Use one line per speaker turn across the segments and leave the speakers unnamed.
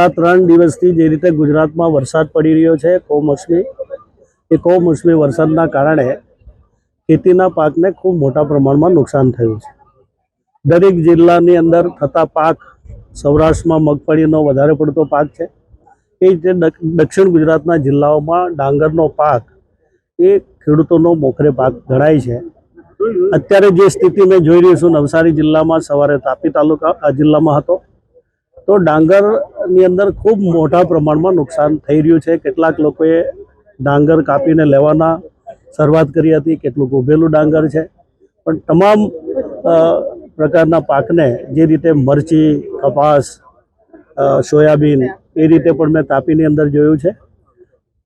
આ ત્રણ દિવસથી જે રીતે ગુજરાતમાં વરસાદ પડી રહ્યો છે, કમોસમી, એ કમોસમી વરસાદના કારણે ખેતીના પાકને ખૂબ મોટા પ્રમાણમાં નુકસાન થયું છે. દરેક જિલ્લાની અંદર થતા પાક સૌરાષ્ટ્રમાં મગફળીનો વધારે પડતો પાક છે. એ રીતે દક્ષિણ ગુજરાતના જિલ્લાઓમાં ડાંગરનો પાક એ ખેડૂતોનો મોખરે પાક ગણાય છે. અત્યારે જે સ્થિતિ મેં જોઈ રહ્યો છું, નવસારી જિલ્લામાં સવારે તાપી તાલુકા જિલ્લામાં હતો. તો ડાંગરની અંદર ખૂબ મોટા પ્રમાણમાં નુકસાન થઈ રહ્યું છે. કેટલાક લોકોએ ડાંગર કાપીને લેવાના શરૂઆત કરી હતી, કેટલુંક ઉભેલું ડાંગર છે. પણ તમામ પ્રકારના પાકને જે રીતે મરચી, કપાસ સોયાબીન એ રીતે પણ મેં તાપીની અંદર જોયું છે.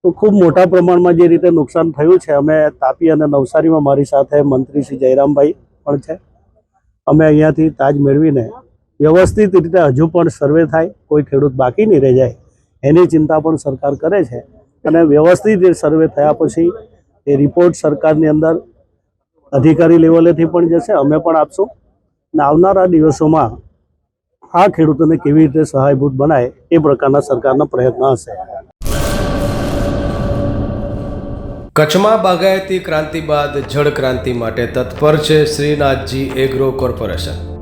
તો ખૂબ મોટા પ્રમાણમાં જે રીતે નુકસાન થયું છે, અમે તાપી અને નવસારીમાં મારી સાથે મંત્રી શ્રી જયરામભાઈ પણ છે. અમે અહીંયાથી તાજ મેળવીને વ્યવસ્થિત રીતે હજુ પણ સર્વે થાય, કોઈ ખેડૂત બાકી નહીં રહી જાય, એની ચિંતા પણ સરકાર કરે છે. અને વ્યવસ્થિત સર્વે થયા પછી એ રિપોર્ટ સરકારની અંદર અધિકારી લેવલેથી પણ જશે અમે પણ આપશું. અને આવનારા દિવસોમાં આ ખેડૂતોને કેવી રીતે સહાયભૂત બનાય એ પ્રકારના સરકારના પ્રયત્ન હશે.
કચ્છમાં બાગાયતી ક્રાંતિ બાદ જળ ક્રાંતિ માટે તત્પર છે શ્રીનાથજી એગ્રો કોર્પોરેશન.